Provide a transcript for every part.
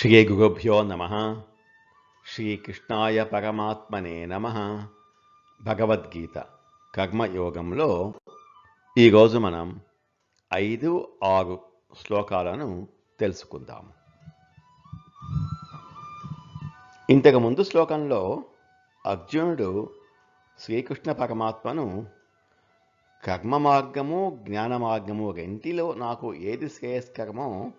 శ్రీ గురుభ్యో నమ శ్రీకృష్ణాయ పరమాత్మనే నమ భగవద్గీత కర్మయోగంలో ఈరోజు మనం ఐదు ఆరు శ్లోకాలను తెలుసుకుందాము ఇంతకుముందు శ్లోకంలో అర్జునుడు శ్రీకృష్ణ పరమాత్మను కర్మ మార్గము జ్ఞాన మార్గము రెంటిలో నాకు ఏది శ్రేయస్కరమో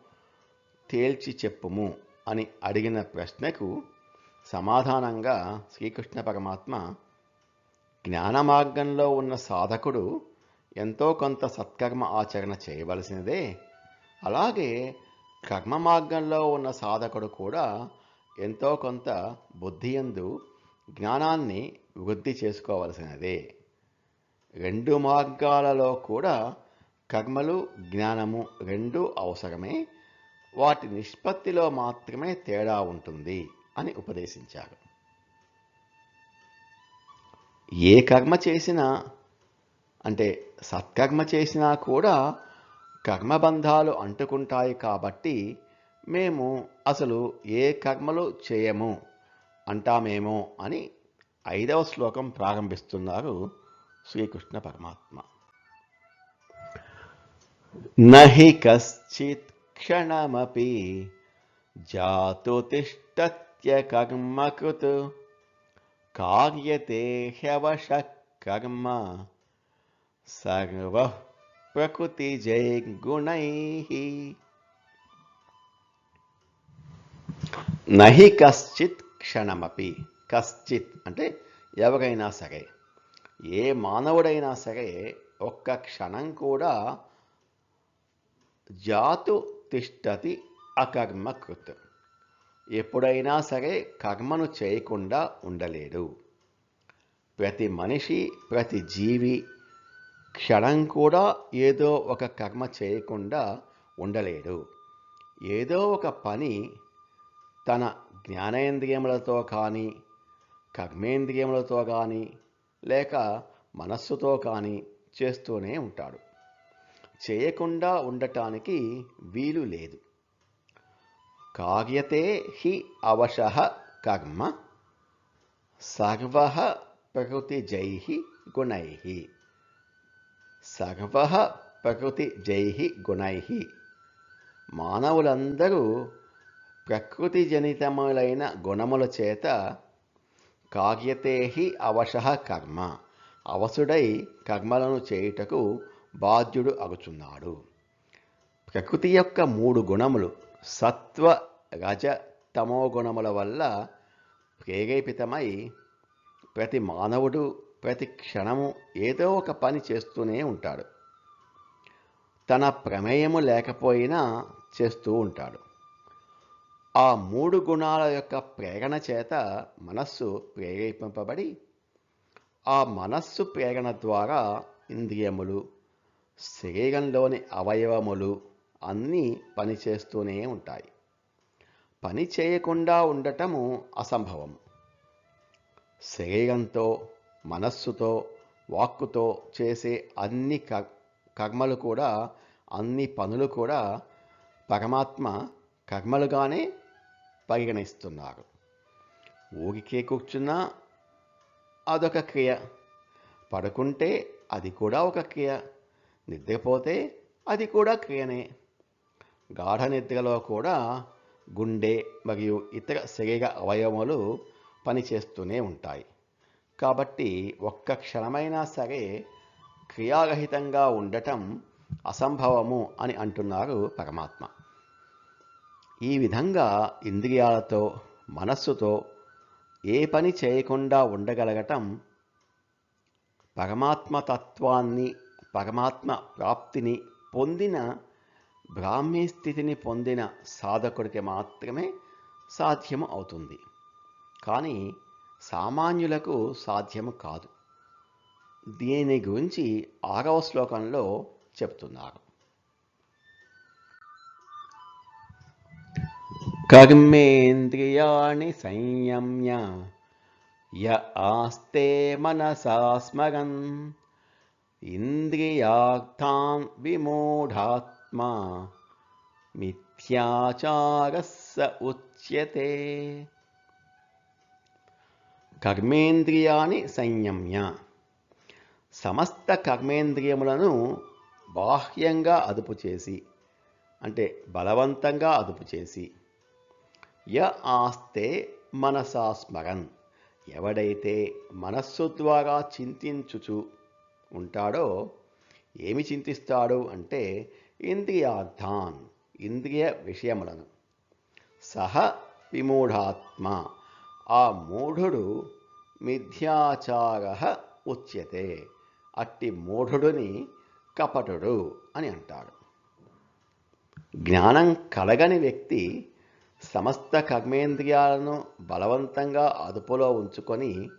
తేల్చి చెప్పుము. అని అడిగిన ప్రశ్నకు సమాధానంగా శ్రీకృష్ణ పరమాత్మ జ్ఞాన మార్గంలో ఉన్న సాధకుడు ఎంతో కొంత సత్కర్మ ఆచరణ చేయవలసినదే. అలాగే కర్మ మార్గంలో ఉన్న సాధకుడు కూడా ఎంతో కొంత బుద్ధియందు జ్ఞానాన్ని వృద్ధి చేసుకోవలసినదే. రెండు మార్గాలలో కూడా కర్మలు జ్ఞానము రెండు అవసరమే. వాటి నిష్పత్తిలో మాత్రమే తేడా ఉంటుంది అని ఉపదేశించారు. ఏ కర్మ చేసినా అంటే సత్కర్మ చేసినా కూడా కర్మబంధాలు అంటుకుంటాయి కాబట్టి మేము అసలు ఏ కర్మలు చేయము అంటామేమో అని ఐదవ శ్లోకం ప్రారంభిస్తున్నారు శ్రీకృష్ణ పరమాత్మ. నహి కశ్చిత్ క్షణమపి జాతు తిష్టత్య కర్మకృత్ కార్యతే హ్యవశ కర్మ సర్వ ప్రకృతి జై నహి కశ్చిత్ క్షణమపి. కశ్చిత్ అంటే ఎవరైనా సరే ఏ మానవుడైనా సరే ఒక్క క్షణం కూడా జాతు తిష్టతి అకర్మకృత్ ఎప్పుడైనా సరే కర్మను చేయకుండా ఉండలేడు. ప్రతి మనిషి ప్రతి జీవి క్షణం కూడా ఏదో ఒక కర్మ చేయకుండా ఉండలేడు. ఏదో ఒక పని తన జ్ఞానేంద్రియములతో కానీ కర్మేంద్రియములతో కానీ లేక మనస్సుతో కానీ చేస్తూనే ఉంటాడు. చేయకుండా ఉండటానికి వీలు లేదు. కార్యతే హి అవశ కర్మ సర్వ ప్రకృతిజై గుణై సర్వ ప్రకృతి జై గుణై మానవులందరూ ప్రకృతి జనితములైన గుణముల చేత కార్యతే అవశ కర్మ అవసుడై కర్మలను చేయుటకు బాధ్యుడు అగుచున్నాడు. ప్రకృతి యొక్క మూడు గుణములు సత్వ రజ తమో గుణముల వల్ల ప్రేరేపితమై ప్రతి మానవుడు ప్రతి క్షణము ఏదో ఒక పని చేస్తూనే ఉంటాడు. తన ప్రమేయము లేకపోయినా చేస్తూ ఉంటాడు. ఆ మూడు గుణాల యొక్క ప్రేరణ చేత మనస్సు ప్రేరేపింపబడి ఆ మనస్సు ప్రేరణ ద్వారా ఇంద్రియములు శరీరంలోని అవయవములు అన్నీ పనిచేస్తూనే ఉంటాయి. పని చేయకుండా ఉండటము అసంభవం శరీరంతో మనస్సుతో వాక్కుతో చేసే అన్ని కర్మలు కూడా అన్ని పనులు కూడా పరమాత్మ కర్మలుగానే పరిగణిస్తున్నారు. ఊరికే కూర్చున్నా అదొక క్రియ. పడుకుంటే అది కూడా ఒక క్రియ. నిద్రపోతే అది కూడా క్రియనే. గాఢ నిద్రలో కూడా గుండె మరియు ఇతర శరీర అవయవములు పనిచేస్తూనే ఉంటాయి. కాబట్టి ఒక్క క్షణమైనా సరే క్రియారహితంగా ఉండటం అసంభవము అని అంటున్నారు పరమాత్మ. ఈ విధంగా ఇంద్రియాలతో మనస్సుతో ఏ పని చేయకుండా ఉండగలగటం పరమాత్మ తత్వాన్ని పరమాత్మ ప్రాప్తిని పొందిన బ్రాహ్మీ స్థితిని పొందిన సాధకుడికి మాత్రమే సాధ్యం అవుతుంది. కానీ సామాన్యులకు సాధ్యము కాదు. దీని గురించి ఆరవ శ్లోకంలో చెప్తున్నారు. కర్మేంద్రియాణి సంయమ్య య ఆస్తే మనసా స్మరన్ ఇంద్రియార్థాన్ విమూఢాత్మా మిథ్య స ఉచ్యతే. కర్మేంద్రియాన్ని సంయమ్య. సమస్త కర్మేంద్రియములను బాహ్యంగా అదుపు చేసి అంటే బలవంతంగా అదుపు చేసి య ఆస్తే మనసా స్మరన్. ఎవడైతే మనస్సు ద్వారా చింతించుచు ఉంటాడో ఏమి చింతిస్తాడు అంటే ఇంద్రియార్థాన్ ఇంద్రియ విషయములను. సహ విమూఢాత్మ ఆ మూఢుడు మిథ్యాచార ఉచ్యతే అట్టి మూఢుడిని కపటుడు అని అంటాడు. జ్ఞానం కలగని వ్యక్తి సమస్త కర్మేంద్రియాలను బలవంతంగా అదుపులో ఉంచుకొని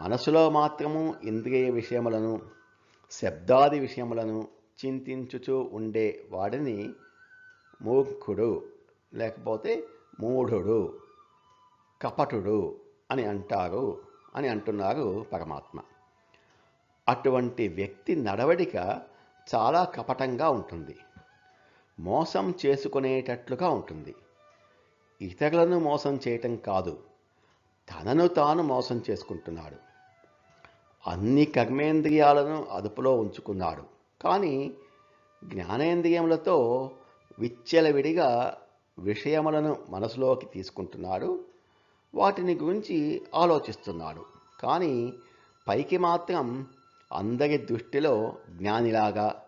మనసులో మాత్రము ఇంద్రియ విషయములను శబ్దాది విషయములను చింతించుచూ ఉండే వాడిని మూర్ఖుడు లేకపోతే మూఢుడు కపటుడు అని అంటారు అని అంటున్నారు పరమాత్మ. అటువంటి వ్యక్తి నడవడిక చాలా కపటంగా ఉంటుంది. మోసం చేసుకునేటట్లుగా ఉంటుంది. ఇతరులను మోసం చేయటం కాదు తనను తాను మోసం చేసుకుంటున్నాడు. అన్ని కర్మేంద్రియాలను అదుపులో ఉంచుకున్నాడు. కానీ జ్ఞానేంద్రియములతో విచ్చలవిడిగా విషయములను మనసులోకి తీసుకుంటున్నాడు. వాటిని గురించి ఆలోచిస్తున్నాడు. కానీ పైకి మాత్రం అందరి దృష్టిలో జ్ఞానిలాగా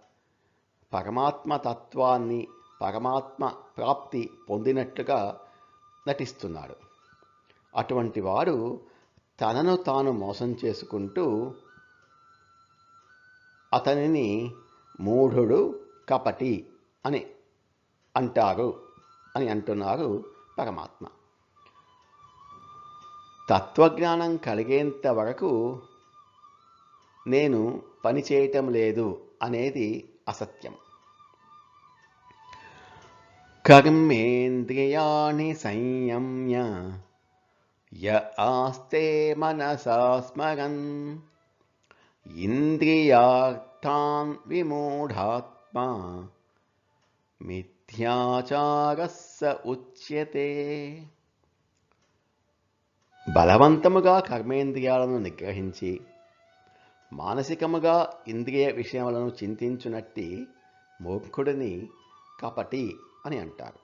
పరమాత్మ తత్వాన్ని పరమాత్మ ప్రాప్తి పొందినట్లుగా నటిస్తున్నాడు. అటువంటి వాడు తనను తాను మోసం చేసుకుంటూ అతనిని మూఢుడు కపటి అని అంటారు అని అంటున్నారు పరమాత్మ. తత్వజ్ఞానం కలిగేంత వరకు నేను పని చేయటం లేదు అనేది అసత్యం. కర్మేంద్రియాణి సంయమ్య య ఆస్తే మనసా స్మరన్ ఇంద్రియార్థాన్ విమూఢాత్మా మిథ్యాచారస్ స ఉచ్యతే బలవంతముగా కర్మేంద్రియాలను నిగ్రహించి మానసికముగా ఇంద్రియ విషయములను చింతించునట్టి మూర్ఖుడిని కపటి అని అంటారు.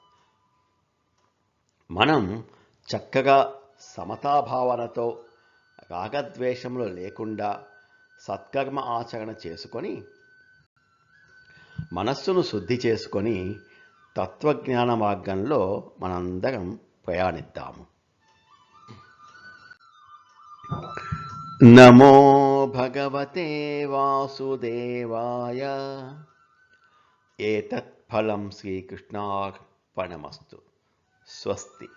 మనం చక్కగా సమతాభావనతో రాగద్వేషములు లేకుండా సత్కర్మ ఆచరణ చేసుకొని మనస్సును శుద్ధి చేసుకొని తత్వజ్ఞాన మార్గంలో మనందరం ప్రయాణిద్దాము. నమో భగవతే వాసుదేవాయ. ఏతత్ ఫలం శ్రీకృష్ణార్పణమస్తు. స్వస్తి.